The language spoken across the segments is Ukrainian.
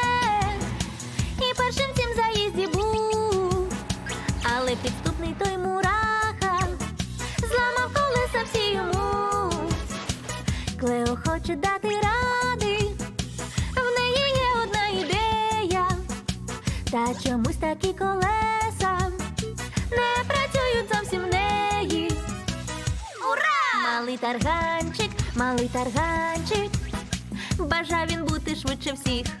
і першим в цім заїзді був, але підступний той мураха зламав колеса всі йому. Клео хоче дати ради, в неї є одна ідея, та чомусь такі колеса не працюють зовсім в неї. Ура! Малий тарганчик, малий тарганчик, бажав він бути швидше всіх.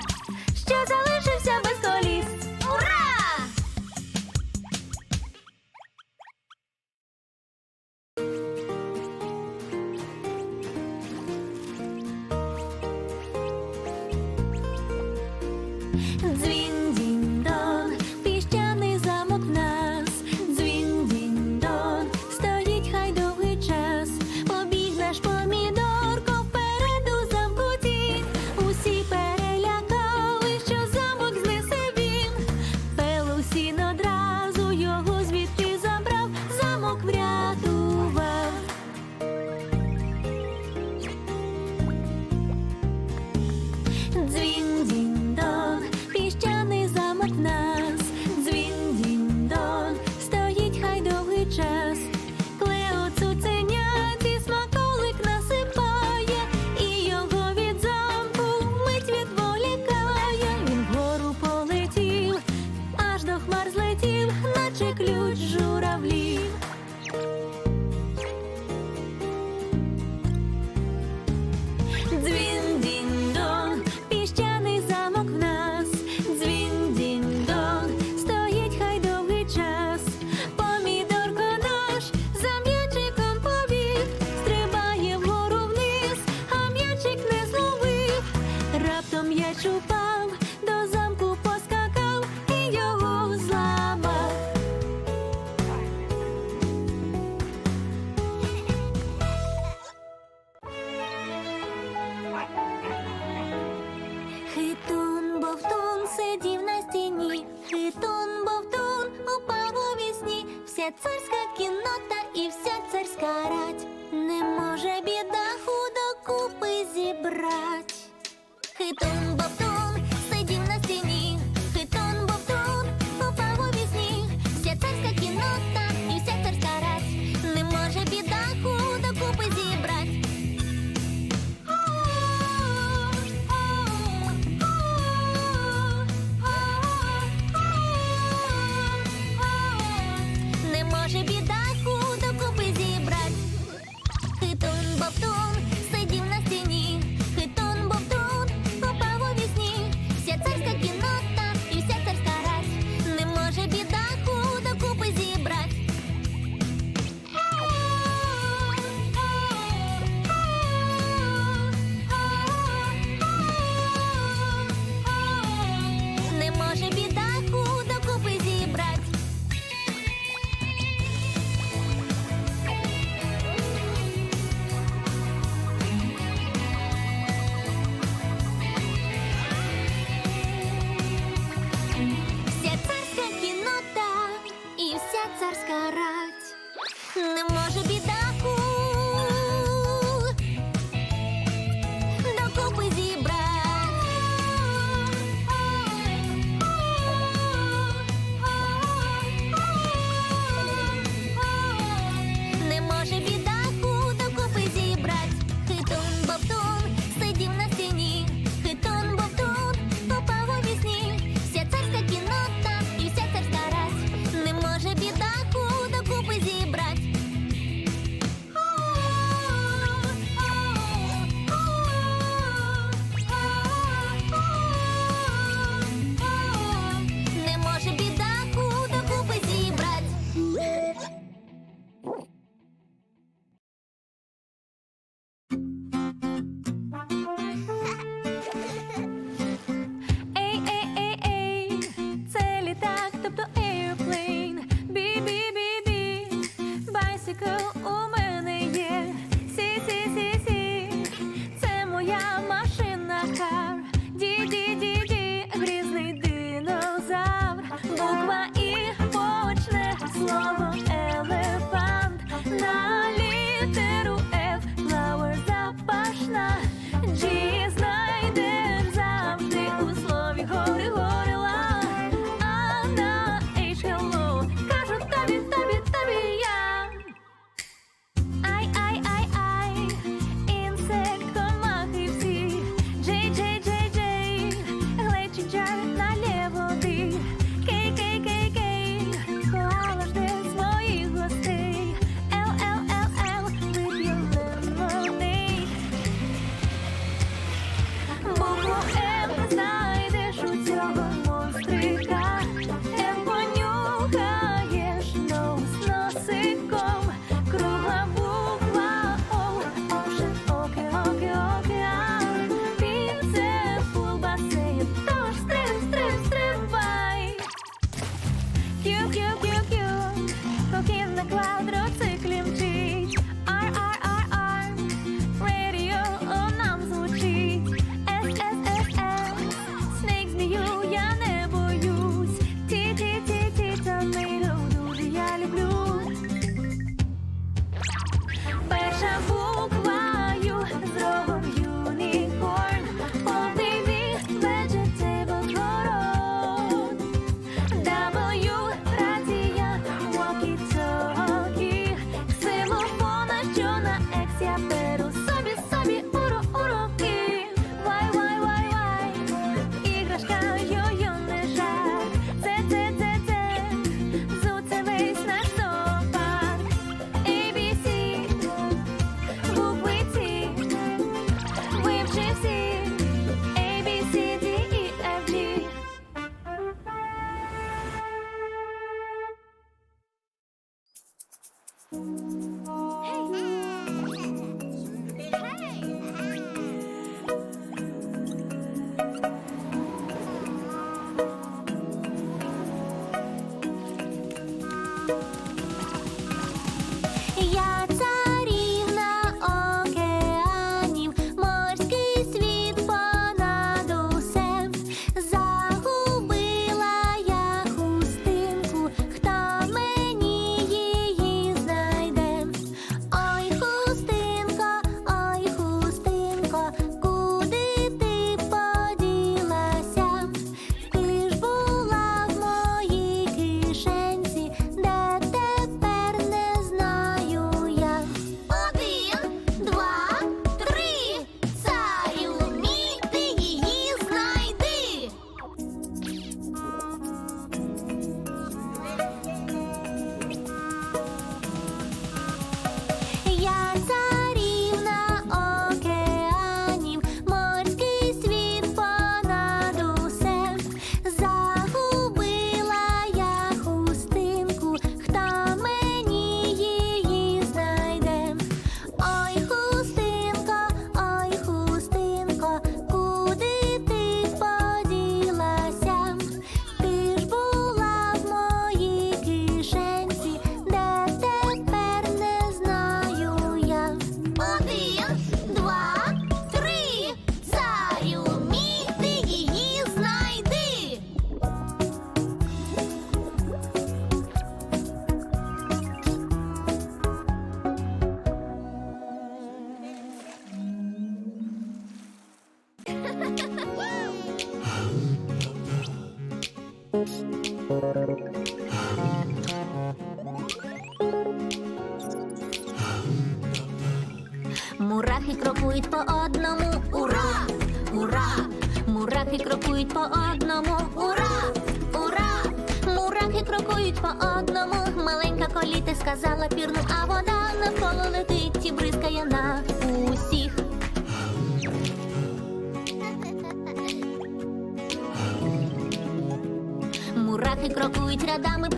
що залишився без. Ура! Дзвін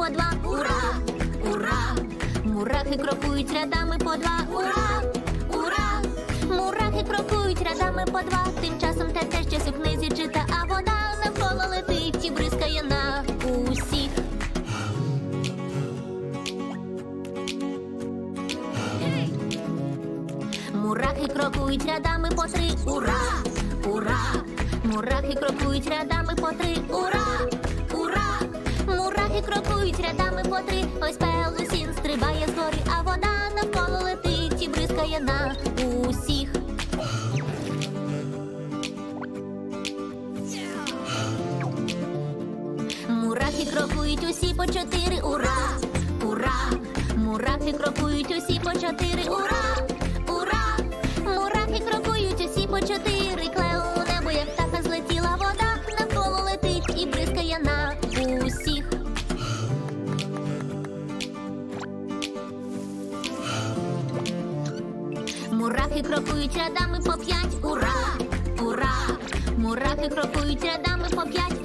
по два. Ура! Ура! Мурахи крокують рядами по два. Ура! Ура! Мурахи крокують рядами по два. Тим часом те те щось у книзі чита, а вода навколо летить і бризкає на усіх. Мурахи крокують рядами по три. Ура! Ура! Мурахи крокують рядами по три. Ура! Крокують рядами по три. Ось пелусін стрибає згори, а вода навколо летить і бризкає на усіх. Мурахи крокують усі по чотири. Ура! Ура! Мурахи крокують усі по чотири. Ура! Ура! Мурахи крокують усі по чотири. Рядами по п'ять. Ура! Ура! Мурахи крокують рядами по п'ять.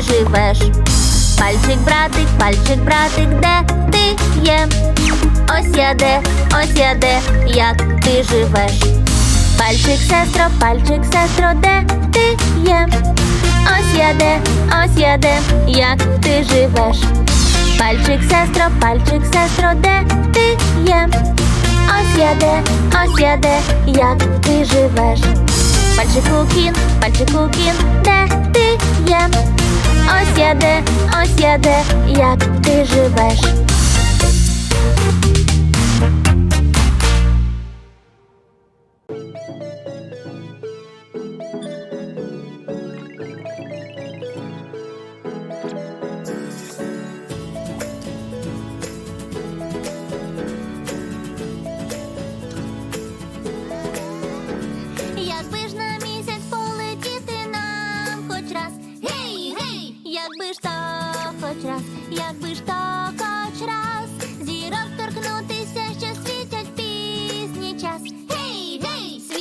Живеш? Пальчик братик, пальчик братик, де ти є? Ось я де, ось я де, як ти живеш? Пальчик сестро, пальчик сестро, де ти є? Ось я де, ось я де, як ти живеш? Пальчик сестро, пальчик сестро, де ти є? Ось я де, ось я де, як ти живеш? Пальчику кін, пальчику кін, де ти є? Ось я де, ось я де, як ти живеш? Хоч раз, якби ж то хоч раз, зірок торкнутися, що світять пізній час. Гей, гей, світять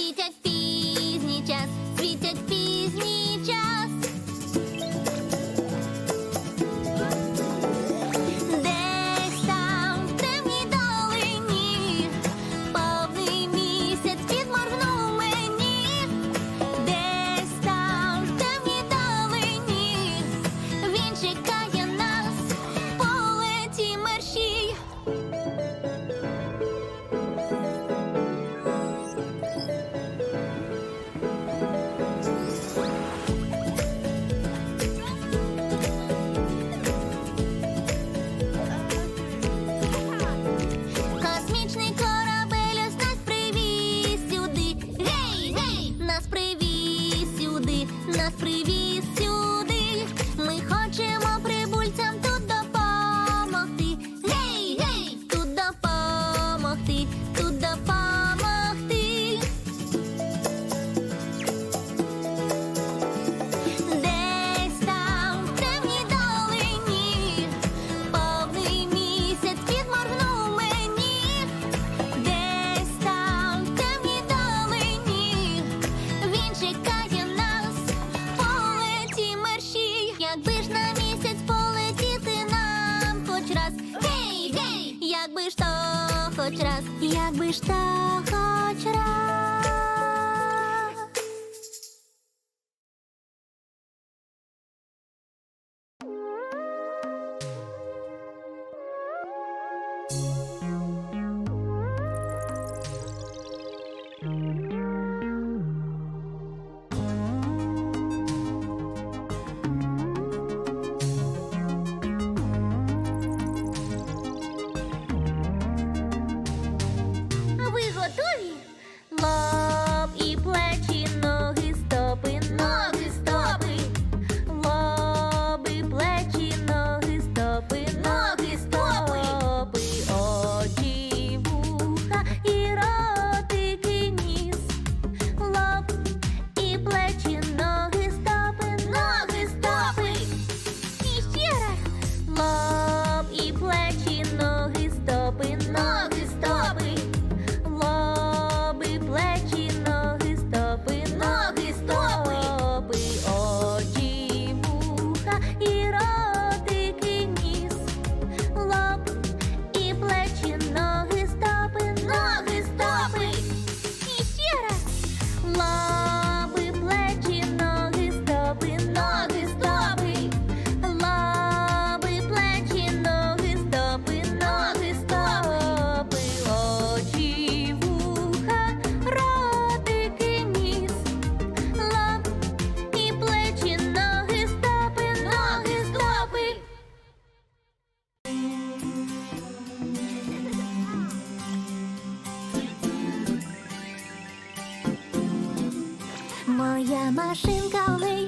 Моя машинка олей,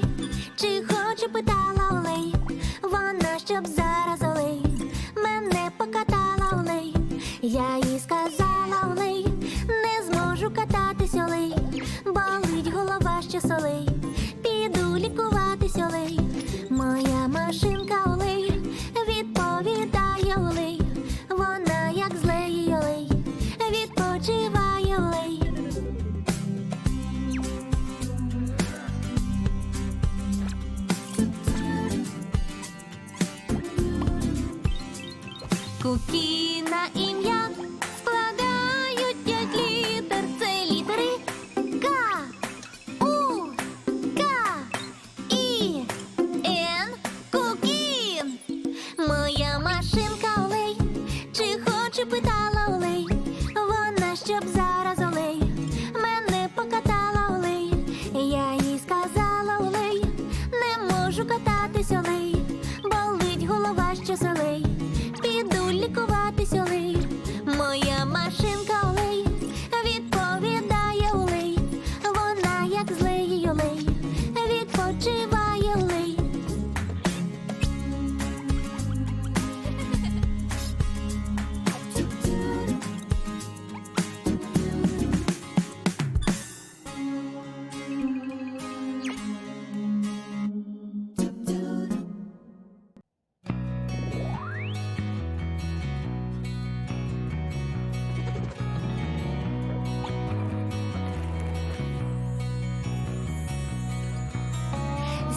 чи хоче питала олей,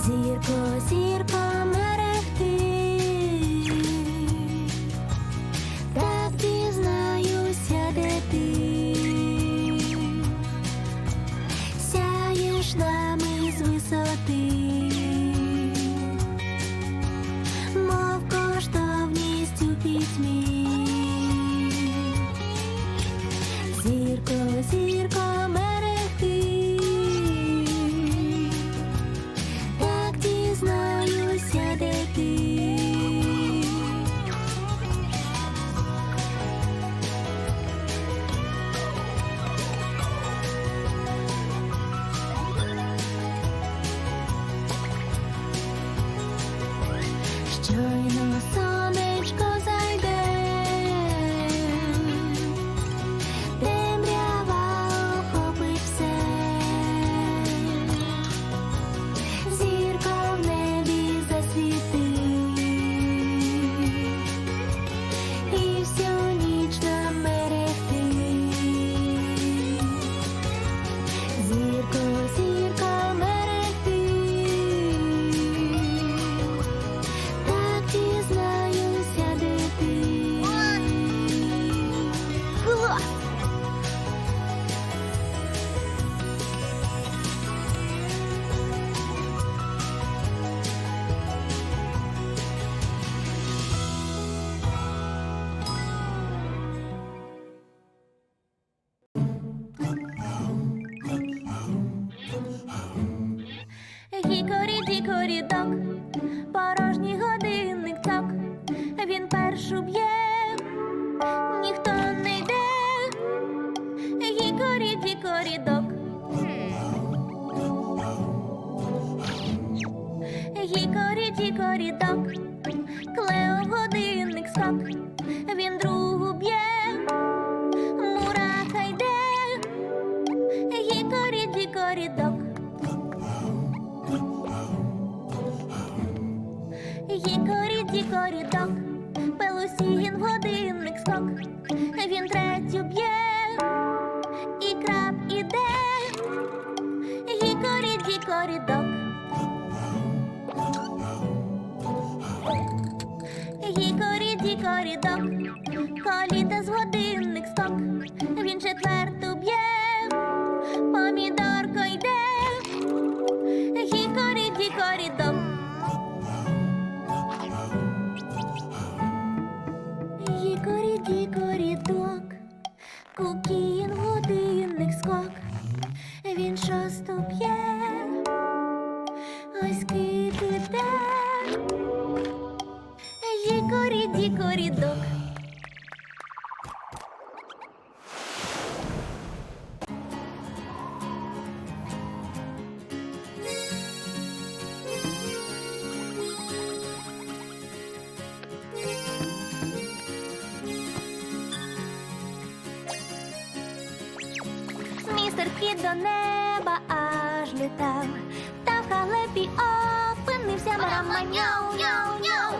Зірко, зірко, відок. корідок. Гікорі-дікорідок, коліта з годинник сток, він четвер. і до неба аж літав, та в халепі опинився Марама, ньоу-няу-няу.